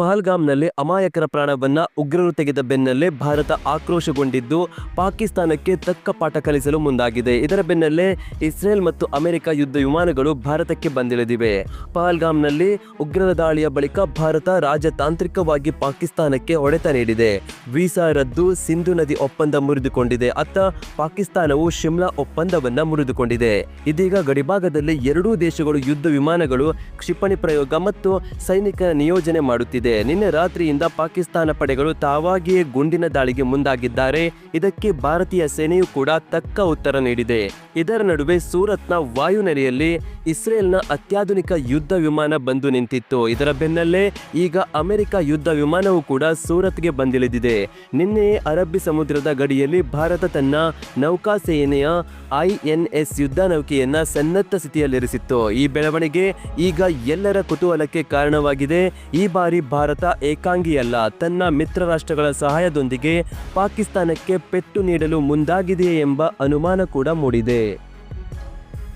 ಪಹಲ್ಗಾಮ್ನಲ್ಲಿ ಅಮಾಯಕರ ಪ್ರಾಣವನ್ನ ಉಗ್ರರು ತೆಗೆದ ಬೆನ್ನಲ್ಲೇ ಭಾರತ ಆಕ್ರೋಶಗೊಂಡಿದ್ದು, ಪಾಕಿಸ್ತಾನಕ್ಕೆ ತಕ್ಕ ಪಾಠ ಕಲಿಸಲು ಮುಂದಾಗಿದೆ. ಇದರ ಬೆನ್ನಲ್ಲೇ ಇಸ್ರೇಲ್ ಮತ್ತು ಅಮೆರಿಕ ಯುದ್ಧ ವಿಮಾನಗಳು ಭಾರತಕ್ಕೆ ಬಂದಿಳಿದಿವೆ. ಪಹಲ್ಗಾಮ್ನಲ್ಲಿ ಉಗ್ರರ ದಾಳಿಯ ಬಳಿಕ ಭಾರತ ರಾಜತಾಂತ್ರಿಕವಾಗಿ ಪಾಕಿಸ್ತಾನಕ್ಕೆ ಹೊಡೆತ ನೀಡಿದೆ. ವೀಸಾ ರದ್ದು, ಸಿಂಧು ನದಿ ಒಪ್ಪಂದ ಮುರಿದುಕೊಂಡಿದೆ. ಅತ್ತ ಪಾಕಿಸ್ತಾನವು ಶಿಮ್ಲಾ ಒಪ್ಪಂದವನ್ನ ಮುರಿದುಕೊಂಡಿದೆ. ಇದೀಗ ಗಡಿಭಾಗದಲ್ಲಿ ಎರಡೂ ದೇಶಗಳು ಯುದ್ಧ ವಿಮಾನಗಳು ಕ್ಷಿಪಣಿ ಪ್ರಯೋಗ ಮತ್ತು ಸೈನಿಕ ನಿಯೋಜನೆ ಮಾಡುತ್ತಿದೆ. ನಿನ್ನೆ ರಾತ್ರಿಯಿಂದ ಪಾಕಿಸ್ತಾನ ಪಡೆಗಳು ತಾವಾಗಿಯೇ ಗುಂಡಿನ ದಾಳಿಗೆ ಮುಂದಾಗಿದ್ದಾರೆ. ಇದಕ್ಕೆ ಭಾರತೀಯ ಸೇನೆಯು ಕೂಡ ತಕ್ಕ ಉತ್ತರ ನೀಡಿದೆ. ಇದರ ನಡುವೆ ಸೂರತ್ನ ವಾಯುನೆಲೆಯಲ್ಲಿ ಇಸ್ರೇಲ್ನ ಅತ್ಯಾಧುನಿಕ ಯುದ್ಧ ವಿಮಾನ ಬಂದು ನಿಂತಿತ್ತು. ಇದರ ಬೆನ್ನಲ್ಲೇ ಈಗ ಅಮೆರಿಕ ಯುದ್ಧ ವಿಮಾನವೂ ಕೂಡ ಸೂರತ್ಗೆ ಬಂದಿಳಿದಿದೆ. ನಿನ್ನೆ ಅರಬ್ಬಿ ಸಮುದ್ರದ ಗಡಿಯಲ್ಲಿ ಭಾರತ ತನ್ನ ನೌಕಾಸೇನೆಯ ಐಎನ್ಎಸ್ ಯುದ್ಧ ನೌಕೆಯನ್ನ ಸನ್ನದ್ಧ ಸ್ಥಿತಿಯಲ್ಲಿರಿಸಿತ್ತು. ಈ ಬೆಳವಣಿಗೆ ಈಗ ಎಲ್ಲರ ಕುತೂಹಲಕ್ಕೆ ಕಾರಣವಾಗಿದೆ. ಈ ಬಾರಿ ಭಾರತ ಏಕಾಂಗಿಯಲ್ಲ ತನ್ನ ಮಿತ್ರ ರಾಷ್ಟ್ರಗಳ ಸಹಾಯದೊಂದಿಗೆ ಪಾಕಿಸ್ತಾನಕ್ಕೆ ಪೆಟ್ಟು ನೀಡಲು ಮುಂದಾಗಿದೆಯೇ ಎಂಬ ಅನುಮಾನ ಕೂಡ ಮೂಡಿದೆ.